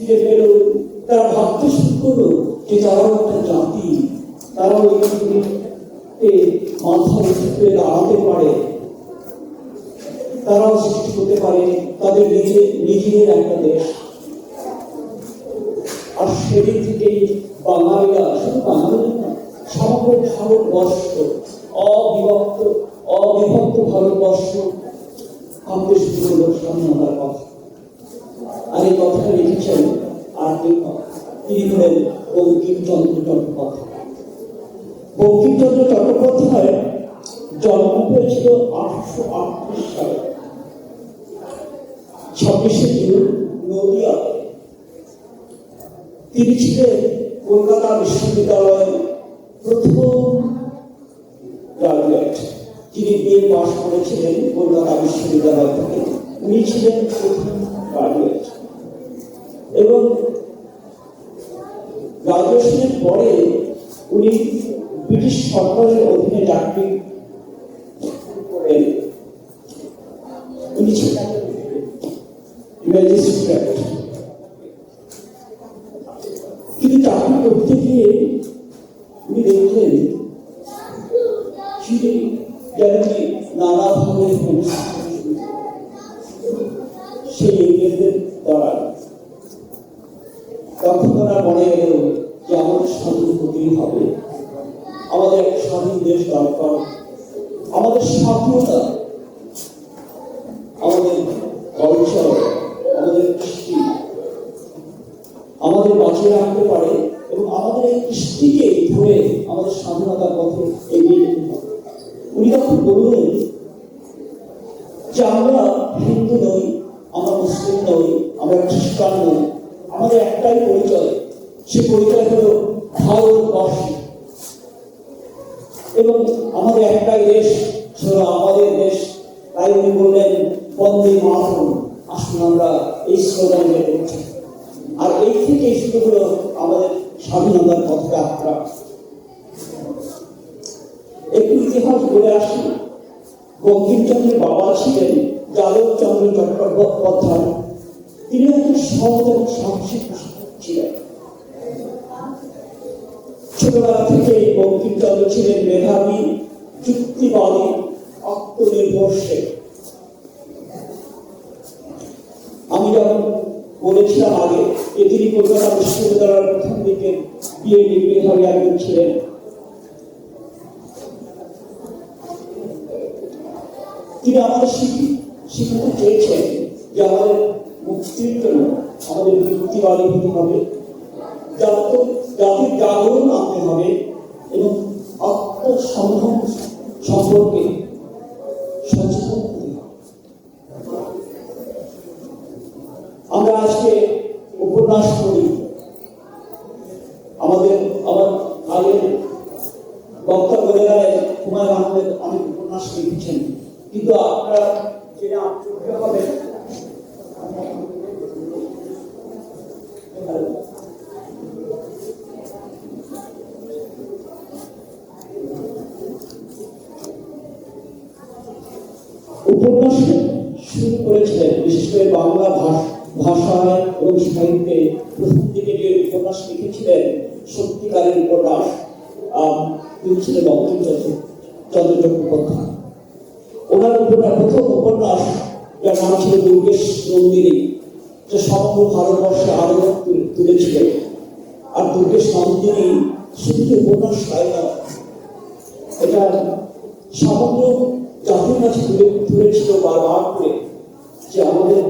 ফিরে পেল। তারা ভাবতে শুরু করল যে তারাও একটা জাতি। তারাও এই মাথা উঠে দাঁড়াতে পারে। তারাও সৃষ্টি করতে পারে তাদের নিজে নিজেদের একটা দেশ। আর সেদিক থেকেই বাঙালিরা, শুধু বাঙালি না, সমগ্র ভারতবর্ষ, অবিভক্ত অবিভক্ত ভারতবর্ষ আমাদের শুরু স্বাধীনতার কথা এই কথাটা লিখেছেন আর তিনি হলেন বঙ্কিমচন্দ্র চট্টোপাধ্যায়? বঙ্কিমচন্দ্র চট্টোপাধ্যায় জন্ম হয়েছিল আঠারোশো আটত্রিশ সালে, ছাব্বিশে জুন নদিয়াতে তিনি ছিলেন কলকাতা বিশ্ববিদ্যালয়ের প্রথম গ্রাজুয়েট যিনি বিএ পাশ করেছিলেন কলকাতা বিশ্ববিদ্যালয় থেকে। উনি ছিলেন প্রথম গ্রাজুয়েট এবং গ্রাজুয়েশনের পরে উনি ব্রিটিশ সরকারের অধীনে চাকরি করেন। উনি কিন্তু চাকরি করতে গিয়ে উনি দেখলেন যে যেন কি নানাভাবে সমস্যা সেই ইংরেজদের দ্বারা তারা মনে এলো যে আমাদের স্বাধীন হতেই হবে। আমাদের একটা স্বাধীন দেশ দরকার। আমাদের স্বাধীনতা আমাদের কালচার আমাদের কৃষ্টি, আমাদের বাঁচিয়ে রাখতে পারে এবং আমাদের এই কৃষ্টিকে ধরে আমাদের স্বাধীনতার পথে এগিয়ে যেতে হবে। উনি তখন বললেন যে আমরা হিন্দু নই, আমরা মুসলিম নই, আমরা খ্রিস্টান নই। আমাদের একটাই পরিচয়। সে পরিচয় হলো ভারতবর্ষ এবং আমাদের একটাই দেশ সেটা আমাদের দেশ। তাই উনি বললেন, বন্দে মাতরম। আসুন আমরা এই স্লোগান উঠি আর এই থেকে শুরু হলো আমাদের স্বাধীনতার পথযাত্রা। একটু ইতিহাস বলে আসি। বঙ্কিমচন্দ্রের বাবা ছিলেন যাদবচন্দ্র চট্টোপাধ্যায়। তিনি একজন সহজ এবং সাহসিক ছিলেন। ছোটবেলা থেকে বঙ্কিমচন্দ্র ছিলেন মেধাবী, যুক্তিবাদী, আত্মনির্ভরশীল। আমি যখন বলেছিলাম আগে যে তিনি কলকাতা বিশ্ববিদ্যালয়ের প্রথম দিকে ভাবে একজন ছিলেন, তিনি আমাদের শিখি শিখাতে চেয়েছেন যে আমাদের জন্য আমাদের যুক্তিবাদী হতে হবে, জাত জাতির জাগরণ আনতে হবে এবং আত্মসম্মান সম্পর্কে সচেতন আমরা আজকে উপন্যাস করি আমাদের আমার আগের বক্তা বলে গেলেন হুমায়ুন আহমেদ অনেক উপন্যাস লিখেছেন। কিন্তু আপনারা জেনে আশ্চর্য হবেন। উপন্যাস শুরু করেছিলেন বিশেষ করে বাংলা ভাষ- ভাষায় এবং সাহিত্যে প্রথম দিকে যে উপন্যাস লিখেছিলেন সত্যিকারের উপন্যাস তিনি ছিলেন বঙ্কিমচন্দ্র চন্দ্র চট্টোপাধ্যায়। ওনার উপন্যাস প্রথম উপন্যাস যার নাম ছিল দুর্গেশ নন্দিনী। যে সমগ্র ভারতবর্ষে তুলে- তুলেছিলেন। আর দুর্গেশ নন্দিনী শুধু উপন্যাস তাই না, এটা সমগ্র জাতির কাছে তুলে তুলেছিল বারবার করে যে আমাদের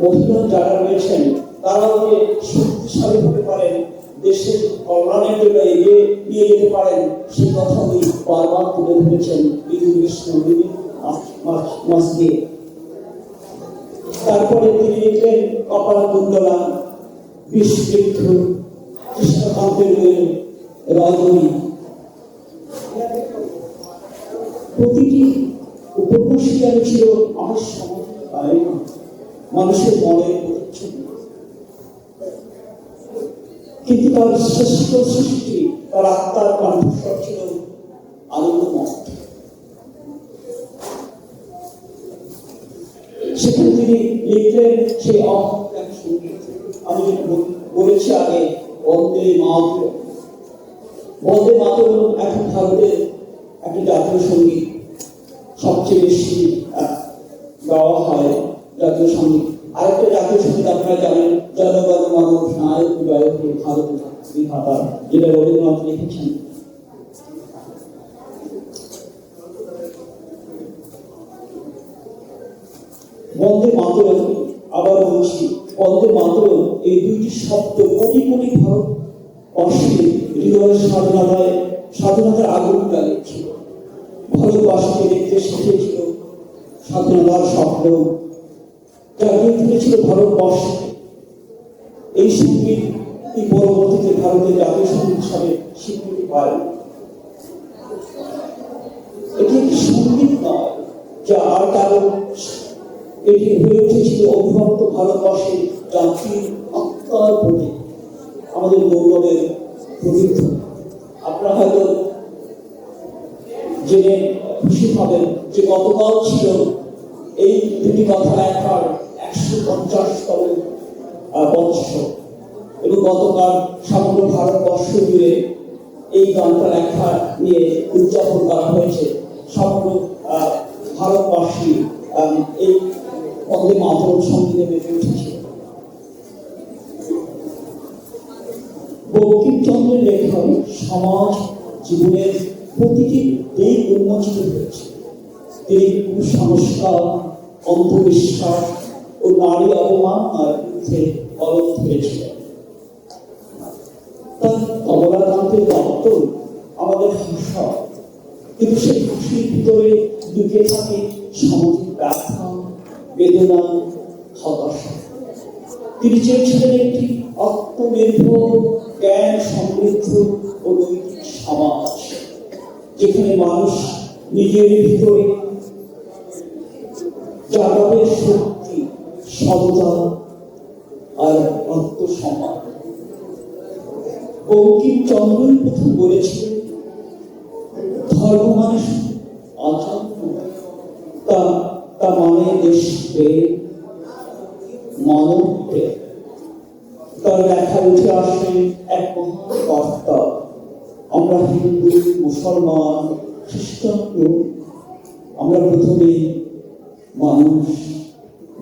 মহিলা যারা রয়েছেন, তারাও যে শক্তিশালী হতে পারেন, দেশের কল্যাণের জন্য এগিয়ে নিয়ে যেতে পারেন সেই কথা উনি বারবার তুলে ধরেছেন। বিদু মাস দিয়ে তারপরে তিনি লিখলেন কপাল কুণ্ডলা বিষবৃক্ষ কৃষ্ণকান্তের রজনী প্রতিটি উপন্যাসই ছিল আমার মানুষের মনের কিন্তু তার শ্রেষ্ঠ সৃষ্টি, তার আত্মার কণ্ঠস্বর ছিল আনন্দময়। তিনি লিখলেন সেই অহংকার সংগীত আমি বলেছি আগে, বন্দে মাতরম। বন্দে মাতরম এখন ভারতের একটি জাতীয় সংগীত। সবচেয়ে বেশি গাওয়া হয় জাতীয় সংগীত। আরেকটা জাতীয় সংগীত আপনারা জানেন, জনগণ মানব নায়ক জয় ভারত বিধাতা, যেটা রবীন্দ্রনাথ লিখেছেন। বন্দে মাতরম আবার বলছি বন্দে মাতরম এই দুইটি শব্দ কোটি কোটি ভারত অশ্বিন হৃদয়ের স্বাধীনতায় স্বাধীনতার আগুন জ্বালিয়েছিল। ভারতবাসীকে দেখতে শিখেছিল স্বাধীনতার স্বপ্ন। জাগিয়ে তুলেছিল ভারতবর্ষে। এই সংগীত এই পরবর্তীতে ভারতের জাতীয় সংগীত হিসাবে স্বীকৃতি পায়। এটি একটি সংগীত নয়, যা আর কারণ এটি হয়ে উঠেছিল অভিভক্ত ভারতবর্ষের জাতির আত্মার প্রতি আমাদের গৌরবের প্রতীক। আপনারা হয়তো জেনে খুশি হবেন যে গতকাল ছিল এই দুটি কথা লেখার একশো পঞ্চাশতম বৎস এবং গতকাল সমগ্র ভারতবর্ষ জুড়ে এই গানটা লেখা নিয়ে উদযাপন করা হয়েছে। সমগ্র ভারতবাসী এই বন্দে মাধব সঙ্গীতে মেতে উঠেছে বঙ্কিমচন্দ্রের লেখায় সমাজ জীবনের প্রতিটি দিক উন্মোচিত হয়েছে। তিনি কুসংস্কার, অন্ধবিশ্বাস ও নারী অবমাননার বিরুদ্ধে কলম ধরেছিলেন। তার কমলাকান্তের দপ্তর আমাদের ভাষা কিন্তু সেই খুশির ভিতরে লুকিয়ে থাকে সামাজিক বেদনা হতাশা। তিনি চেয়েছিলেন একটি আত্মনির্ভর জ্ঞান সমৃদ্ধ ও নৈতিক সমাজ যেখানে মানুষ নিজের ভিতরে জাগাবে শক্তি সততা আর আত্মসম্মান। বঙ্কিমচন্দ্রই প্রথম বলেছিলেন ধর্ম মানে শুধু আচার নয়, তা তা মানে দেশপ্রেম মানব প্রেম তার লেখা উঠে আসে, এক মহান আমরা হিন্দু, মুসলমান, খ্রিস্টান আমরা প্রথমে মানুষ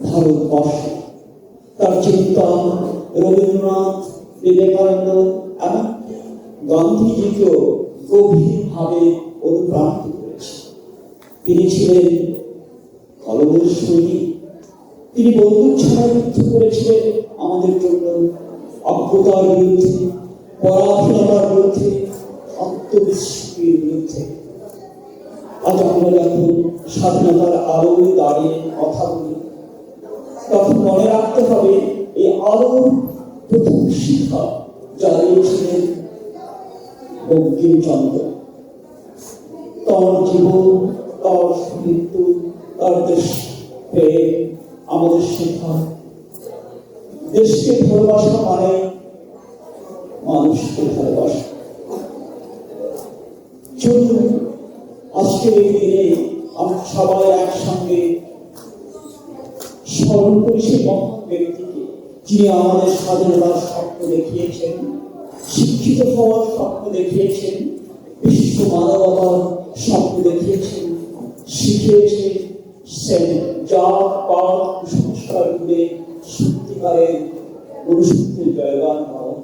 ভারতবর্ষ তার চিন্তা রবীন্দ্রনাথ, বিবেকানন্দ, এমনকি গান্ধীজিকেও গভীরভাবে অনুপ্রাণিত করেছে তিনি ছিলেন কলমের সৈনিক তিনি বন্দুক ছাড়া যুদ্ধ করেছিলেন আমাদের জন্য। অজ্ঞতার বিরুদ্ধে, পরাধীনতার বিরুদ্ধে আত্মবিশ্বাসের বিরুদ্ধে। আজ আমরা যখন স্বাধীনতার আলোয় দাঁড়িয়ে কথা বলি, তখন মনে রাখতে হবে এই আলোর প্রথম শিক্ষা জ্বালিয়েছিলেন বঙ্কিমচন্দ্র। তার জীবন, তার মৃত্যু তার আমাদের শেখা দেশকে ভালোবাসা মানে মানুষকে ভালোবাসা। চলুন, আজকের এই দিনে আমরা সবাই একসঙ্গে স্মরণ করি সেই মহান ব্যক্তিকে, যিনি আমাদের স্বাধীনতার স্বপ্ন দেখিয়েছেন, শিক্ষিত হওয়ার স্বপ্ন দেখিয়েছেন, বিশ্ব মানবতার স্বপ্ন দেখিয়েছেন, শিখিয়েছেন সেন জাত পাত কুসংস্কার ঘুরে সত্যিকারের মনুষ্যত্বের জয়গান হওয়া